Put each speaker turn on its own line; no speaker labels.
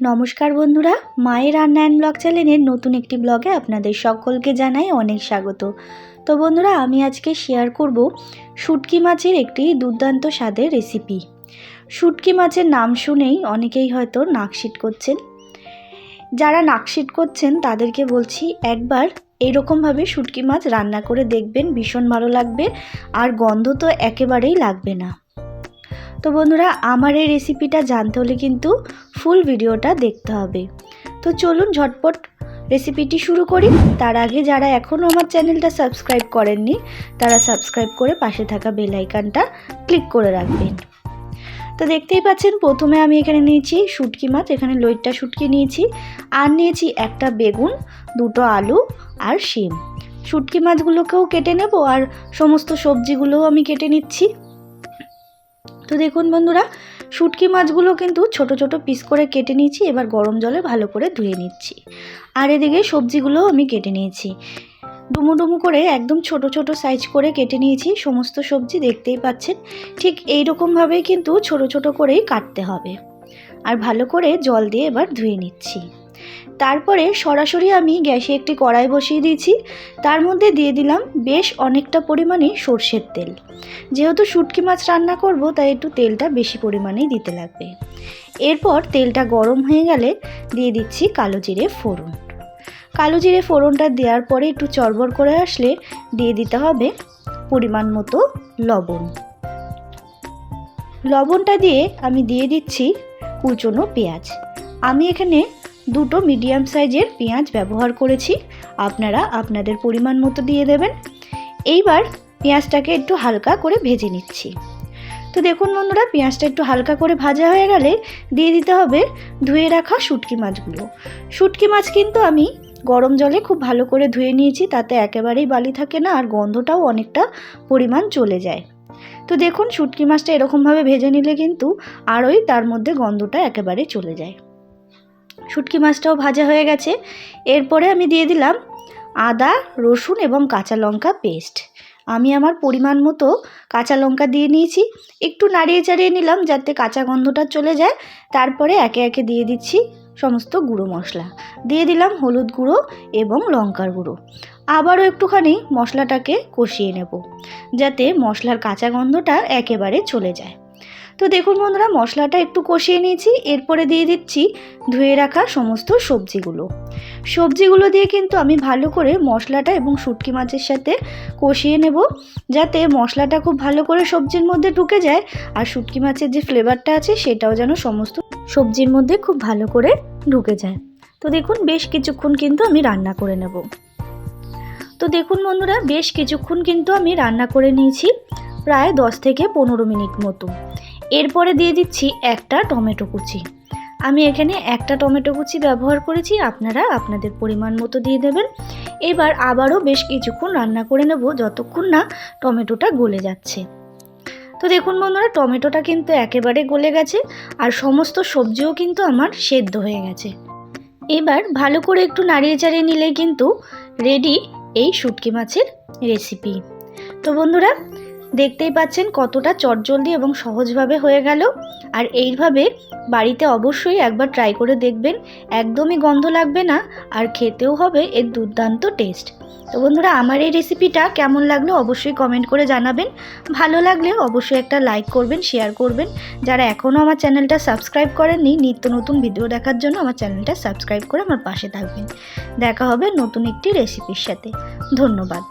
নমস্কার বন্ধুরা, মায়ের রান্না ব্লগ চ্যানেলের নতুন একটি ব্লগে আপনাদের সকলকে জানাই অনেক স্বাগত। তো বন্ধুরা, আমি আজকে শেয়ার করব শুটকি মাছের একটি দুর্দান্ত স্বাদের রেসিপি শুটকি মাছের নাম শুনেই অনেকেই হয়তো নাকশিট করছেন। যারা নাকশিট করছেন, তাদেরকে বলছি একবার এইরকমভাবে শুটকি মাছ রান্না করে দেখবেন, ভীষণ ভালো লাগবে, আর গন্ধ তো একেবারেই লাগবে না। তো বন্ধুরা, আমার এই রেসিপিটা জানতে হলে কিন্তু ফুল ভিডিওটা দেখতে হবে। তো চলুন ঝটপট রেসিপিটি শুরু করি। তার আগে যারা এখনও আমার চ্যানেলটা সাবস্ক্রাইব করেননি, তারা সাবস্ক্রাইব করে পাশে থাকা বেল ক্লিক করে রাখবেন। তো দেখতেই পাচ্ছেন, প্রথমে আমি এখানে নিয়েছি শুটকি মাছ, এখানে লইট্টা শুটকি নিয়েছি, আর নিয়েছি একটা বেগুন, দুটো আলু আর শিম। শুটকি মাছগুলোকেও কেটে নেব, আর সমস্ত সবজিগুলোও আমি কেটে নিচ্ছি। তো দেখুন বন্ধুরা, শুটকি মাছগুলো কিন্তু ছোট ছোট পিস করে কেটে নিয়েছি, এবার গরম জলে ভালো করে ধুয়ে নিচ্ছি। আর এদিকে সবজিগুলোও আমি কেটে নিয়েছি। ডুমু ডুমু করে একদম ছোট ছোট সাইজ করে কেটে নিয়েছি, সমস্ত সবজি দেখতেই পাচ্ছেন। ঠিক এই রকমভাবেই কিন্তু ছোট ছোট করেই কাটতে হবে। আর ভালো করে জল দিয়ে এবার ধুয়ে নিচ্ছি। তারপরে সরাসরি আমি গ্যাসে একটি কড়াই বসিয়ে দিয়েছি। তার মধ্যে দিয়ে দিলাম বেশ অনেকটা পরিমাণে সর্ষের তেল। যেহেতু শুটকি মাছ রান্না করব, তাই একটু তেলটা বেশি পরিমাণেই দিতে লাগবে। এরপর তেলটা গরম হয়ে গেলে দিয়ে দিচ্ছি কালো জিরে ফোড়ন। কালো জিরে ফোড়নটা দেওয়ার পরে একটু চড়বড় করে আসলে দিয়ে দিতে হবে পরিমাণ মতো লবণ। লবণটা দিয়ে আমি দিয়ে দিচ্ছি কুচনো পেঁয়াজ। আমি এখানে দুটো মিডিয়াম সাইজের পেঁয়াজ ব্যবহার করেছি। আপনারা আপনাদের পরিমাণ মতো দিয়ে দেবেন। এইবার পেঁয়াজটাকে একটু হালকা করে ভেজে নিচ্ছি। তো দেখুন বন্ধুরা, পেঁয়াজটা একটু হালকা করে ভাজা হয়ে গেলে দিয়ে দিতে হবে ধুয়ে রাখা শুটকি মাছগুলো। শুটকি মাছ কিন্তু আমি গরম জলে খুব ভালো করে ধুয়ে নিয়েছি, তাতে একেবারেই বালি থাকে না আর গন্ধটাও অনেকটা পরিমাণ চলে যায়। তো দেখুন শুটকি মাছটা এরকমভাবে ভেজে নিলে কিন্তু আরোই তার মধ্যে গন্ধটা একেবারে চলে যায়। শুটকি মাছটাও ভাজা হয়ে গেছে। এরপরে আমি দিয়ে দিলাম আদা, রসুন এবং কাঁচা লঙ্কা পেস্ট। আমি আমার পরিমাণ মতো কাঁচা লঙ্কা দিয়ে নিয়েছি। একটু নাড়িয়ে চাড়িয়ে নিলাম যাতে কাঁচা গন্ধটা চলে যায়। তারপরে একে একে দিয়ে দিচ্ছি সমস্ত গুঁড়ো মশলা। দিয়ে দিলাম হলুদ গুঁড়ো এবং লঙ্কার গুঁড়ো। আবারও একটুখানি মশলাটাকে কষিয়ে নেব যাতে মশলার কাঁচা গন্ধটা একেবারে চলে যায়। তো দেখুন বন্ধুরা, মশলাটা একটু কষিয়ে নিয়েছি, এরপরে দিয়ে দিচ্ছি ধুয়ে রাখা সমস্ত সবজিগুলো। সবজিগুলো দিয়ে কিন্তু আমি ভালো করে মশলাটা এবং শুটকি মাছের সাথে কষিয়ে নেব, যাতে মশলাটা খুব ভালো করে সবজির মধ্যে ঢুকে যায় আর শুটকি মাছের যে ফ্লেভারটা আছে সেটাও যেন সমস্ত সবজির মধ্যে খুব ভালো করে ঢুকে যায়। তো দেখুন, বেশ কিছুক্ষণ কিন্তু আমি রান্না করে নেব। তো দেখুন বন্ধুরা, বেশ কিছুক্ষণ কিন্তু আমি রান্না করে নিয়েছি, প্রায় দশ থেকে পনেরো মিনিট মতো। এরপরে দিয়ে দিচ্ছি একটা টমেটো কুচি। আমি এখানে একটা টমেটো কুচি ব্যবহার করেছি, আপনারা আপনাদের পরিমাণ মতো দিয়ে দেবেন। এবার আবারও বেশ কিছুক্ষণ রান্না করে নেব যতক্ষণ না টমেটোটা গলে যাচ্ছে। তো দেখুন বন্ধুরা, টমেটোটা কিন্তু একেবারে গলে গেছে আর সমস্ত সবজিও কিন্তু আমার সেদ্ধ হয়ে গেছে। এবার ভালো করে একটু নাড়িয়ে চাড়িয়ে নিলেই কিন্তু রেডি এই শুটকি মাছের রেসিপি। তো বন্ধুরা দেখতেই পাচ্ছেন কতটা চটজলদি এবং সহজভাবে হয়ে গেল। আর এইভাবে বাড়িতে অবশ্যই একবার ট্রাই করে দেখবেন, একদমই গন্ধ লাগবে না আর খেতেও হবে এর দুর্দান্ত টেস্ট তো বন্ধুরা, আমার এই রেসিপিটা কেমন লাগল অবশ্যই কমেন্ট করে জানাবেন। ভালো লাগলে অবশ্যই একটা লাইক করবেন শেয়ার করবেন। যারা এখনও আমার চ্যানেলটা সাবস্ক্রাইব করেননি, নিত্য নতুন ভিডিও দেখার জন্য আমার চ্যানেলটা সাবস্ক্রাইব করে আমার পাশে থাকবেন। দেখা হবে নতুন একটি রেসিপির সাথে। ধন্যবাদ।